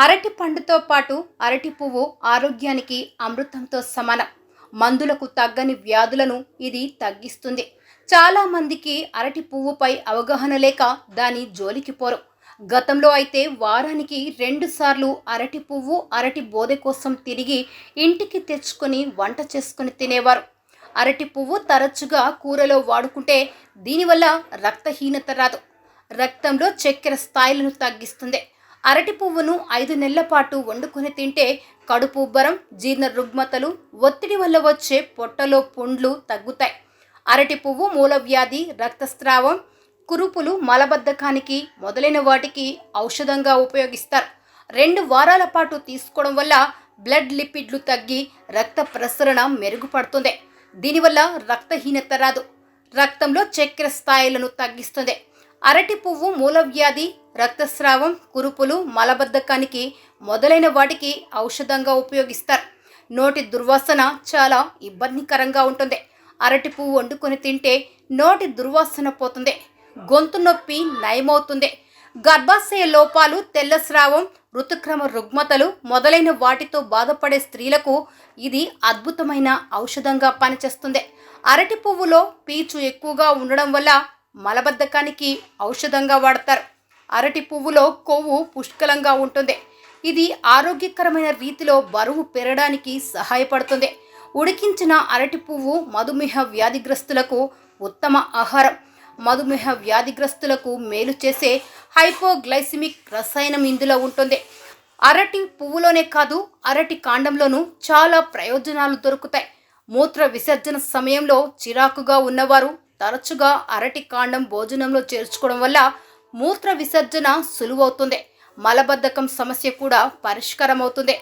అరటి పండుతో పాటు అరటి పువ్వు ఆరోగ్యానికి అమృతంతో సమానం. మందులకు తగ్గని వ్యాధులను ఇది తగ్గిస్తుంది. చాలామందికి అరటి పువ్వుపై అవగాహన లేక దాని జోలికి పోరు. గతంలో అయితే వారానికి రెండుసార్లు అరటి పువ్వు అరటి బోదె కోసం తిరిగి ఇంటికి తెచ్చుకొని వంట చేసుకొని తినేవారు. అరటి పువ్వు తరచుగా కూరలో వాడుకుంటే దీనివల్ల రక్తహీనత రాదు. రక్తంలో చక్కెర స్థాయిలను తగ్గిస్తుంది. అరటి పువ్వును ఐదు నెలల పాటు వండుకొని తింటే కడుపు ఉబ్బరం జీర్ణ రుగ్మతలు ఒత్తిడి వల్ల వచ్చే పొట్టలో పుండ్లు తగ్గుతాయి. అరటి పువ్వు మూలవ్యాధి రక్తస్రావం కురుపులు మలబద్ధకానికి మొదలైన వాటికి ఔషధంగా ఉపయోగిస్తారు. రెండు వారాల పాటు తీసుకోవడం వల్ల బ్లడ్ లిపిడ్లు తగ్గి రక్త ప్రసరణ మెరుగుపడుతుంది. దీనివల్ల రక్తహీనత రాదు. రక్తంలో చక్కెర స్థాయిలను తగ్గిస్తుంది. అరటి పువ్వు మూలవ్యాధి రక్తస్రావం కురుపులు మలబద్ధకానికి మొదలైన వాటికి ఔషధంగా ఉపయోగిస్తారు. నోటి దుర్వాసన చాలా ఇబ్బందికరంగా ఉంటుంది. అరటి పువ్వు వండుకొని తింటే నోటి దుర్వాసన పోతుంది. గొంతు నొప్పి నయమవుతుంది. గర్భాశయ లోపాలు తెల్లస్రావం ఋతుక్రమ రుగ్మతలు మొదలైన వాటితో బాధపడే స్త్రీలకు ఇది అద్భుతమైన ఔషధంగా పనిచేస్తుంది. అరటి పువ్వులో పీచు ఎక్కువగా ఉండడం వల్ల మలబద్ధకానికి ఔషధంగా వాడతారు. అరటి పువ్వులో కొవ్వు పుష్కలంగా ఉంటుంది. ఇది ఆరోగ్యకరమైన రీతిలో బరువు పెరగడానికి సహాయపడుతుంది. ఉడికించిన అరటి పువ్వు మధుమేహ వ్యాధిగ్రస్తులకు ఉత్తమ ఆహారం. మధుమేహ వ్యాధిగ్రస్తులకు మేలు చేసే హైపోగ్లైసిమిక్ రసాయనం ఇందులో ఉంటుంది. అరటి పువ్వులోనే కాదు అరటి కాండంలోనూ చాలా ప్రయోజనాలు దొరుకుతాయి. మూత్ర విసర్జన సమయంలో చిరాకుగా ఉన్నవారు తరచుగా అరటి కాండం భోజనంలో చేర్చుకోవడం వల్ల మూత్ర విసర్జన సులువవుతుంది. మలబద్ధకం సమస్య కూడా పరిష్కారం అవుతుంది